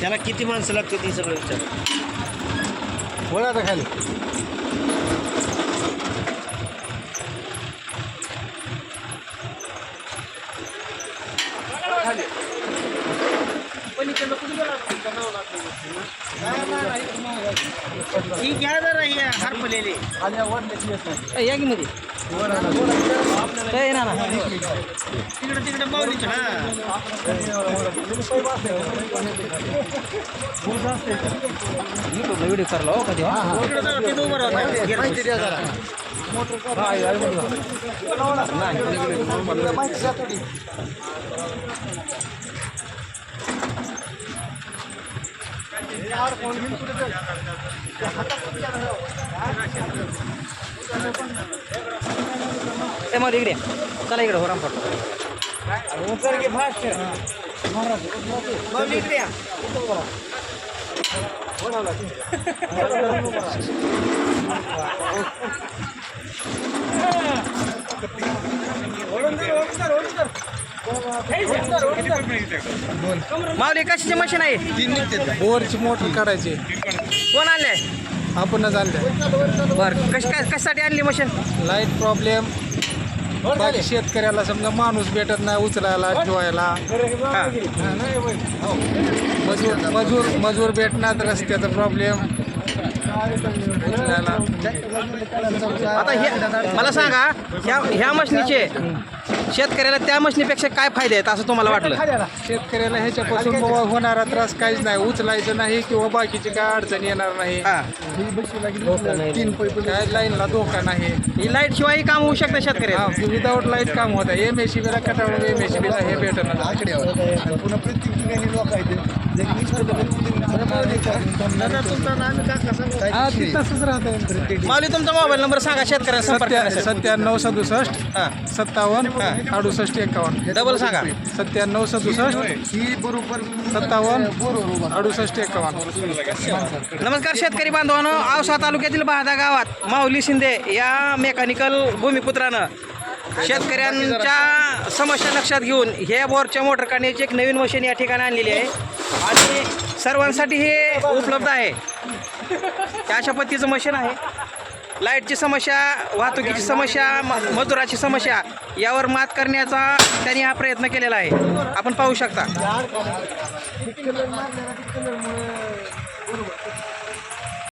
त्याला किती माणसं लागते ती सगळं विचार बोला आता खाली. ही घ्या जरा हरपलेले या की मध्ये. तिकडे तिकडे माऊलीच हा व्हिडिओ करला हो कधी ए इकडे. चला इकडे हो रामफळ माऊली इकडे या. माऊली कशाची मशीन आहे? तीन निघते बोरची मोटर काढायची. कोण आणले आपणच आणल्या. बरं कश काय कशासाठी आणली मशीन लाइट प्रॉब्लेम बाकी शेतकऱ्याला समजा माणूस भेटत नाही उचलायला ठेवायला. मजूर मजूर मजूर भेटणार रस्त्याचा प्रॉब्लेम उचलायला. आता हे मला सांगा ह्या ह्या मशनीचे शेतकऱ्याला त्या मशनीपेक्षा काय फायदे आहेत असं तुम्हाला वाटलं? शेतकऱ्याला ह्याच्यापासून बाबा होणारा त्रास काहीच नाही. उचलायचं नाही किंवा बाकीची काय अडचण येणार नाही. हा. तीन काय लाईनला धोका नाही. ही लाइट शिवाय काम होऊ शकतं शेतकऱ्याला. हा विदाऊट लाइट काम होतं एम एस सी बीला कटाळून एम एस बीला हे भेटणार दादा तुमचं नाव का कसं हा ते तसंच राहतं माऊली तुमचा मोबाईल नंबर सांगा शेतकऱ्याला संपर्क सत्या करण्यासाठी. सत्त्याण्णव सदुसष्ट सत्तावन्न अडुसष्ट एकावन्न. डबल सांगा. सत्त्याण्णव सदुसष्ट सत्तावन्न अडुसष्ट एकावन्न. नमस्कार शेतकरी बांधवांनो औसा तालुक्यातील बहादा गावात माऊली शिंदे या मेकॅनिकल भूमिपुत्रानं शेतकऱ्यांच्या समस्या लक्षात घेऊन हे बोरच्या मोटर काढण्याची एक नवीन मशीन या ठिकाणी आणलेली आहे. आणि सर्वांसाठी हे उपलब्ध आहे. अशा पद्धतीचं मशीन आहे. लाईटची समस्या वाहतुकीची समस्या मजुराची समस्या यावर मात करण्याचा त्यांनी हा प्रयत्न केलेला आहे. आपण पाहू शकता.